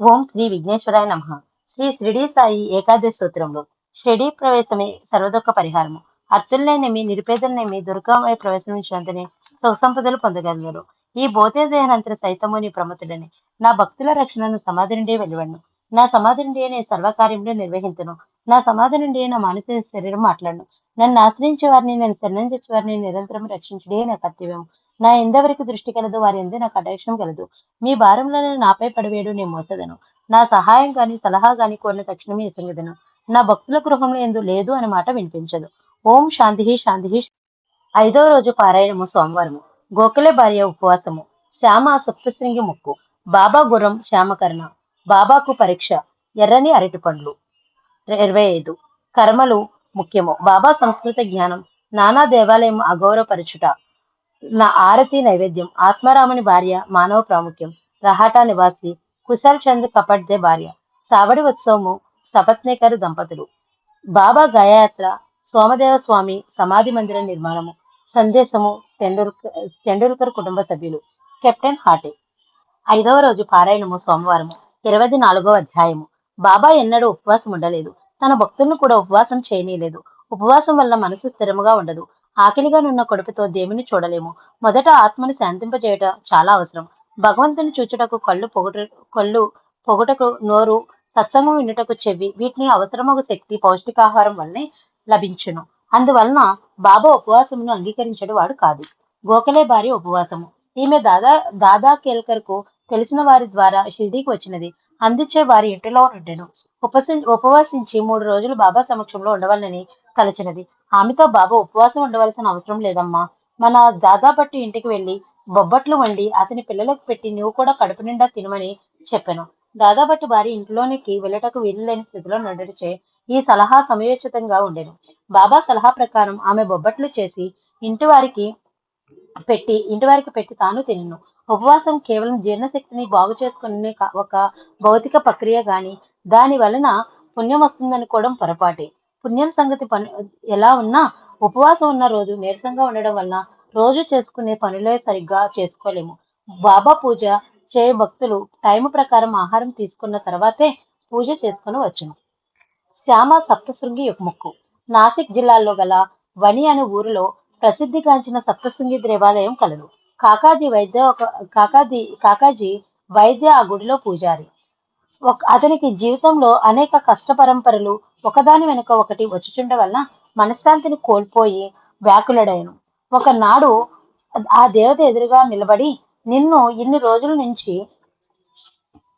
ఓం శ్రీ విఘ్నేశ్వరాయ నమ. శ్రీ శ్రీడి సాయి ఏకాదశి సూత్రంలో షిరిడి ప్రవేశమే సర్వదుఃఖ పరిహారము. అర్చులనేమి నిరుపేదలనేమి దుర్గమయ ప్రవేశించినంతనే సుఖసంపదలు పొందగలరు. ఈ బోధేదేహానంత సైతము నీ ప్రమతుడని నా భక్తుల రక్షణను సమాధి నుండి వెలువడను. నా సమాధి నుండి నేను సర్వకార్యములు నిర్వహించను నా సమాధి నుండి నా మానసిక శరీరం మాట్లాడను. నన్ను ఆశ్రయించే వారిని నేను శరణం తెచ్చే వారిని నిరంతరం రక్షించడే నా కర్తవ్యం నా ఎందవరకు దృష్టి కలదు వారి ఎందు నాకు కటాక్షం కలదు. మీ భారంలోనే నాపై పడివేడు నేను మోసదను. నా సహాయం కానీ సలహా కానీ కోరిన తక్షణమే ఇసంగదను నా భక్తుల గృహంలో ఎందు లేదు అనే మాట వినిపించదు. ఓం శాంతి శాంతి. ఐదో రోజు పారాయణము సోమవారము. గోఖలే భార్య ఉపవాసము. శ్యామ సుప్తశృంగి ముక్కు. బాబా గుర్రం శ్యామకర్ణ. బాబాకు పరీక్ష. ఎర్రని అరటి పండ్లు. ఇరవై ఐదు. కర్మలు ముఖ్యము. బాబా సంస్కృత జ్ఞానం. నానా దేవాలయం అగౌరవపరచుట. నా ఆరతి నైవేద్యం. ఆత్మారాముని భార్య మానవ ప్రాముఖ్యం. రహాటా నివాసి కుశల్ చంద్ కపడ్జే భార్య. సావడి ఉత్సవము సపత్నేకర్ దంపతులు. బాబా గయాత్ర సోమదేవ స్వామి సమాధి మందిర నిర్మాణము. సందేశము టెండూల్కర్ టెండూల్కర్ కుటుంబ సభ్యులు. కెప్టెన్ హాటే. ఐదవ రోజు పారాయణము సోమవారము. ఇరవై నాలుగవ అధ్యాయము. బాబా ఎన్నడూ ఉపవాసం ఉండలేదు తన భక్తులను కూడా ఉపవాసం చేయనీయలేదు. ఉపవాసం వల్ల మనసు స్థిరముగా ఉండదు. ఆకలిగా నున్న కొడుకుతో దేవుని చూడలేము. మొదట ఆత్మను శాంతింపజేయట చాలా అవసరం. భగవంతుని చూచుటకు కళ్ళు పొగట కళ్ళు పొగటకు నోరు సత్సంగం వినుటకు చెవి వీటిని అవసరమగు శక్తి పౌష్టికాహారం వల్లనే లభించును. అందువలన బాబా ఉపవాసమును అంగీకరించడు వాడు కాదు. గోఖలే భార్య ఉపవాసము. ఈమె దాదా దాదా కేల్కర్కు తెలిసిన వారి ద్వారా షిర్డీకి వచ్చినది. అందుచే వారి ఇంటిలో ఉండెను ఉపసి ఉపవాసించి మూడు రోజులు బాబా సమక్షంలో ఉండవాలని తలచినది. ఆమెతో బాబా ఉపవాసం ఉండవలసిన అవసరం లేదమ్మా. మన దాదాపట్టు ఇంటికి వెళ్ళి బొబ్బట్లు వండి అతని పిల్లలకు పెట్టి నువ్వు కూడా కడుపు నిండా తినమని చెప్పాను. దాదాపట్టు భార్య ఇంట్లోనికి వెళ్ళటకు వీలు లేని స్థితిలో నడిచే ఈ సలహా సమయోచితంగా ఉండేను. బాబా సలహా ప్రకారం ఆమె బొబ్బట్లు చేసి ఇంటి వారికి పెట్టి ఇంటి వారికి పెట్టి తాను తినను. ఉపవాసం కేవలం జీర్ణశక్తిని బాగు చేసుకునే ఒక భౌతిక ప్రక్రియ గాని దాని వలన పుణ్యం వస్తుందనుకోవడం పొరపాటే. పుణ్యం సంగతి పని ఎలా ఉన్నా ఉపవాసం ఉన్న రోజు నీరసంగా ఉండడం వలన రోజు చేసుకునే పనులే సరిగ్గా చేసుకోలేము. బాబా పూజ చేయ భక్తులు టైం ప్రకారం ఆహారం తీసుకున్న తర్వాతే పూజ చేసుకుని వచ్చును. శ్యామ సప్తశృంగి ముక్కు. నాసిక్ జిల్లాలో గల వని అనే ఊరిలో ప్రసిద్ధిగాంచిన సప్తశృంగి దేవాలయం కలదు. కాకాజీ వైద్య ఒక కాకాజీ కాకాజీ వైద్య ఆ గుడిలో పూజారి. ఒక అతనికి జీవితంలో అనేక కష్ట పరంపరలు ఒకదాని వెనుక ఒకటి వచ్చుచుండ వలన మనశ్శాంతిని కోల్పోయి వ్యాకులడైను. ఒకనాడు ఆ దేవత ఎదురుగా నిలబడి నిన్ను ఇన్ని రోజుల నుంచి